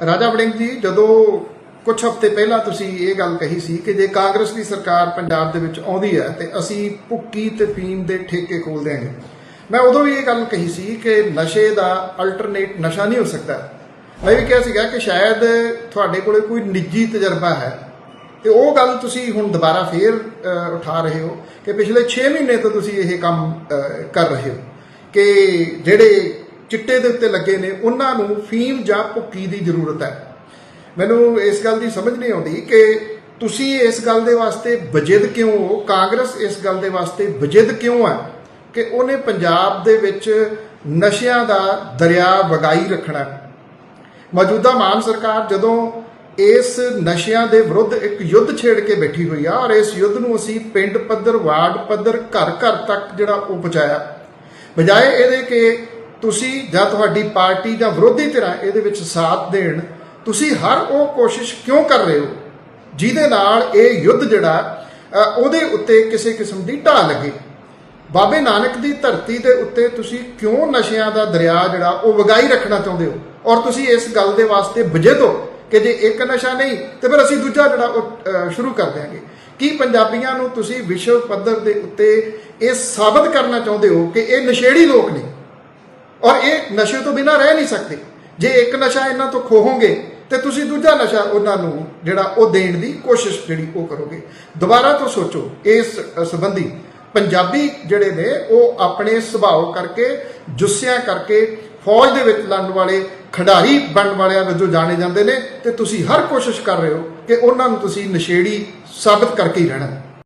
ਰਾਜਾ ਵੜਿੰਗ ਜੀ, ਜਦੋਂ ਕੁਝ ਹਫ਼ਤੇ ਪਹਿਲਾਂ ਤੁਸੀਂ ਇਹ ਗੱਲ ਕਹੀ ਸੀ ਕਿ ਜੇ ਕਾਂਗਰਸ ਦੀ ਸਰਕਾਰ ਪੰਜਾਬ ਦੇ ਵਿੱਚ ਆਉਂਦੀ ਹੈ ਤੇ ਅਸੀਂ ਭੁੱਕੀ ਤੇ ਫੀਮ ਦੇ ਠੇਕੇ ਖੋਲ ਦਿਆਂਗੇ। ਮੈਂ ਉਦੋਂ ਵੀ ਇਹ ਗੱਲ ਕਹੀ ਸੀ ਕਿ ਨਸ਼ੇ ਦਾ ਅਲਟਰਨੇਟ ਨਸ਼ਾ ਨਹੀਂ ਹੋ ਸਕਦਾ। ਮੈਂ ਵੀ ਕਿਹਾ ਸੀਗਾ ਕਿ ਸ਼ਾਇਦ ਤੁਹਾਡੇ ਕੋਲੇ ਕੋਈ ਨਿੱਜੀ ਤਜਰਬਾ ਹੈ। ਤੇ ਉਹ ਗੱਲ ਤੁਸੀਂ ਹੁਣ ਦੁਬਾਰਾ ਫੇਰ ਉਠਾ ਰਹੇ ਹੋ ਕਿ ਪਿਛਲੇ 6 ਮਹੀਨੇ ਤੋਂ ਤੁਸੀਂ ਇਹ ਕੰਮ ਕਰ ਰਹੇ ਹੋ ਕਿ ਜਿਹੜੇ ਚਿੱਟੇ ਦੇ ਉੱਤੇ ਲੱਗੇ ਨੇ, ਉਹਨਾਂ ਨੂੰ ਫੀਮ ਜਾਂ ਭੁੱਕੀ ਦੀ ਜ਼ਰੂਰਤ ਹੈ। ਮੈਨੂੰ ਇਸ ਗੱਲ ਦੀ ਸਮਝ ਨਹੀਂ ਆਉਂਦੀ ਕਿ ਤੁਸੀਂ ਇਸ ਗੱਲ ਦੇ ਵਾਸਤੇ ਬਜਿੱਦ ਕਿਉਂ ਹੋ? ਕਾਂਗਰਸ ਇਸ ਗੱਲ ਦੇ ਵਾਸਤੇ ਬਜਿੱਦ ਕਿਉਂ ਹੈ ਕਿ ਉਹਨੇ ਪੰਜਾਬ ਦੇ ਵਿੱਚ ਨਸ਼ਿਆਂ ਦਾ ਦਰਿਆ ਵਗਾਈ ਰੱਖਣਾ ਮੌਜੂਦਾ ਮਾਨ ਸਰਕਾਰ ਜਦੋਂ ਇਸ ਨਸ਼ਿਆਂ ਦੇ ਵਿਰੁੱਧ ਇੱਕ ਯੁੱਧ ਛੇੜ ਕੇ ਬੈਠੀ ਹੋਈ ਆ ਔਰ ਇਸ ਯੁੱਧ ਨੂੰ ਅਸੀਂ ਪਿੰਡ ਪੱਧਰ, ਵਾਰਡ ਪੱਧਰ, ਘਰ ਘਰ ਤੱਕ ਜਿਹੜਾ ਉਹ ਪਹੁੰਚਾਇਆ, ਬਜਾਏ ਇਹਦੇ ਕਿ ਤੁਸੀਂ ਜਾਂ ਤੁਹਾਡੀ ਪਾਰਟੀ ਜਾਂ ਵਿਰੋਧੀ ਧਿਰਾਂ ਇਹਦੇ ਵਿੱਚ ਸਾਥ ਦੇਣ, ਤੁਸੀਂ ਹਰ ਉਹ ਕੋਸ਼ਿਸ਼ ਕਿਉਂ ਕਰ ਰਹੇ ਹੋ? ਜਿਹਦੇ ਨਾਲ ਇਹ ਯੁੱਧ ਜਿਹੜਾ ਉਹਦੇ ਉੱਤੇ ਕਿਸੇ ਕਿਸਮ ਦੀ ਢਾਹ ਲੱਗੇ। ਬਾਬੇ ਨਾਨਕ ਦੀ ਧਰਤੀ ਦੇ ਉੱਤੇ ਤੁਸੀਂ ਕਿਉਂ ਨਸ਼ਿਆਂ ਦਾ ਦਰਿਆ ਜਿਹੜਾ, ਉਹ ਵਗਾਈ ਰੱਖਣਾ ਚਾਹੁੰਦੇ ਹੋ? ਔਰ ਤੁਸੀਂ ਇਸ ਗੱਲ ਦੇ ਵਾਸਤੇ ਵਜਿਦ ਹੋ ਕਿ ਜੇ ਇੱਕ ਨਸ਼ਾ ਨਹੀਂ, ਤੇ ਫਿਰ ਅਸੀਂ ਦੂਜਾ ਜਿਹੜਾ ਉਹ ਸ਼ੁਰੂ ਕਰ ਦਿਆਂਗੇ। ਕੀ ਪੰਜਾਬੀਆਂ ਨੂੰ ਤੁਸੀਂ ਵਿਸ਼ਵ ਪੱਧਰ ਦੇ ਉੱਤੇ ਇਹ ਸਾਬਤ ਕਰਨਾ ਚਾਹੁੰਦੇ ਹੋ ਕਿ ਇਹ ਨਸ਼ੇੜੀ ਲੋਕ ਨੇ? ਔਰ ਇਹ ਨਸ਼ੇ ਤੋਂ ਬਿਨਾਂ ਰਹਿ ਨਹੀਂ ਸਕਦੇ। ਜੇ ਇੱਕ ਨਸ਼ਾ ਇਹਨਾਂ ਤੋਂ ਖੋਹੋਗੇ, ਤੇ ਤੁਸੀਂ ਦੂਜਾ ਨਸ਼ਾ ਉਹਨਾਂ ਨੂੰ ਜਿਹੜਾ ਉਹ ਦੇਣ ਦੀ ਕੋਸ਼ਿਸ਼ ਜਿਹੜੀ ਉਹ ਕਰੋਗੇ। ਦੁਬਾਰਾ ਤੋਂ ਸੋਚੋ, ਇਸ ਸੰਬੰਧੀ ਪੰਜਾਬੀ ਜਿਹੜੇ ਨੇ, ਉਹ ਆਪਣੇ ਸੁਭਾਅ ਕਰਕੇ, ਜੁੱਸਿਆਂ ਕਰਕੇ ਫੌਜ ਦੇ ਵਿੱਚ ਲੜਨ ਵਾਲੇ, ਖਿਡਾਰੀ ਬਣਨ ਵਾਲਿਆਂ ਵਜੋਂ ਜਾਣੇ ਜਾਂਦੇ ਨੇ, ਤੇ ਤੁਸੀਂ ਹਰ ਕੋਸ਼ਿਸ਼ ਕਰ ਰਹੇ ਹੋ ਕਿ ਉਹਨਾਂ ਨੂੰ ਤੁਸੀਂ ਨਸ਼ੇੜੀ ਸਾਬਤ ਕਰਕੇ ਹੀ ਰਹਿਣਾ।